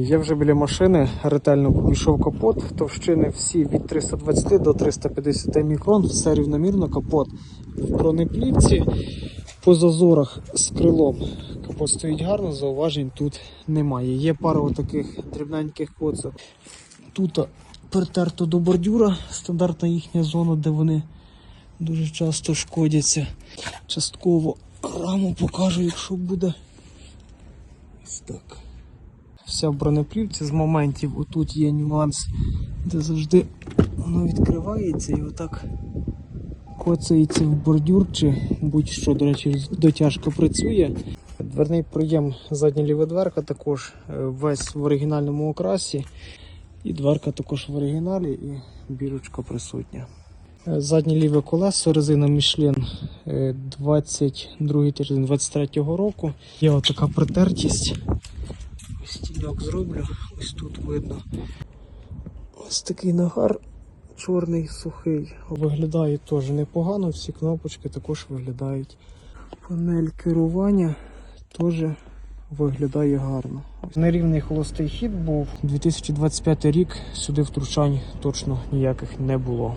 Я вже біля машини ретельно обійшов капот. Товщини всі від 320 до 350 мікрон, все рівномірно капот в бронеплівці. По зазорах з крилом капот стоїть гарно, зауважень тут немає. Є пара отаких дрібненьких коців. Тут притерто до бордюра, стандартна їхня зона, де вони дуже часто шкодяться. Частково раму покажу, якщо буде. Ось так. Вся в бронеплівці з моментів отут є нюанс, де завжди воно відкривається і отак коцається в бордюр чи будь-що, до речі, дотяжка працює. Дверний проєм задня ліва дверка також е, весь в оригінальному окрасі. І дверка також в оригіналі, і бірочка присутня. Е, Заднє ліве колесо, резина Michelin е, 22 тиждень 23 року. Є отака притертість. Ось зроблю, ось тут видно. Ось такий нагар чорний, сухий. Виглядає теж непогано, всі кнопочки також виглядають. Панель керування теж виглядає гарно. Нерівний холостий хід був 2025 рік, сюди втручань точно ніяких не було.